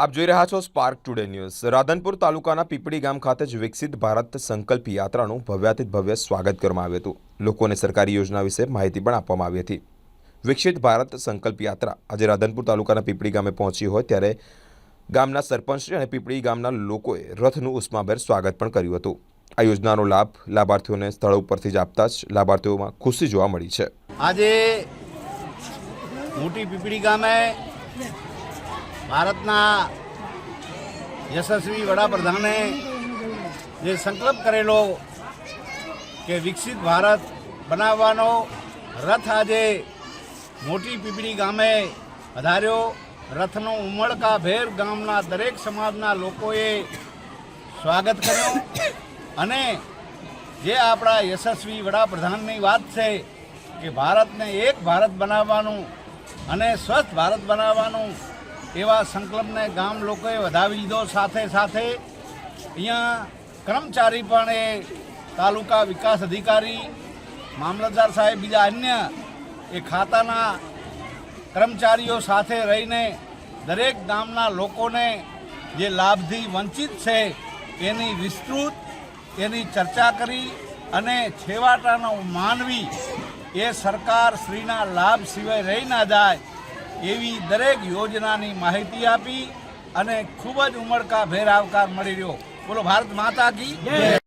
આપ જોઈ રહ્યા છો સ્પાર્ક ટુડે ન્યૂઝ રાધનપુર તાલુકાના પીપળી ગામ ખાતે જ વિકસિત ભારત સંકલ્પ યાત્રાનું ભવ્યાતિત ભવ્ય સ્વાગત કરવામાં આવ્યું હતું. લોકોને સરકારી યોજના વિશે માહિતી પણ આપવામાં આવી હતી. વિકસિત ભારત સંકલ્પ યાત્રા આજે રાધનપુર તાલુકાના પીપળી ગામે પહોંચી હોય ત્યારે ગામના સરપંચશ્રી અને પીપળી ગામના લોકોએ રથનું ઉષ્માભેર સ્વાગત પણ કર્યું હતું. આ યોજનાનો લાભ લાભાર્થીઓને સ્થળ ઉપરથી જ આપતા જ લાભાર્થીઓમાં ખુશી જોવા મળી છે. આજે મોટી પીપળી ગામે ભારતના યશસ્વી વડાપ્રધાને જે સંકલ્પ કરેલો કે વિકસિત ભારત બનાવવાનો રથ આજે મોટી પીપળી ગામે વધાર્યો. રથનો ઉમળકા ભેર ગામના દરેક સમાજના લોકોએ સ્વાગત કર્યું. અને જે આપણા યશસ્વી વડાપ્રધાનની વાત છે કે ભારતને એક ભારત બનાવવાનું અને સ્વસ્થ ભારત બનાવવાનું એવા સંકલ્પને ગામ લોકોએ વધાવી લીધો. સાથે સાથે અહીંયા કર્મચારી પણ એ તાલુકા વિકાસ અધિકારી, મામલતદાર સાહેબ, બીજા અન્ય એ ખાતાના કર્મચારીઓ સાથે રહીને દરેક ગામના લોકોને જે લાભથી વંચિત છે એની વિસ્તૃત, એની ચર્ચા કરી અને છેવાટાનો માનવી એ સરકાર શ્રીના લાભ સિવાય રહી ના જાય એવી દરેક યોજનાની માહિતી આપી અને ખૂબ જ ઉમળકા ભેર આવકાર મળી રહ્યો. બોલો, ભારત માતા કી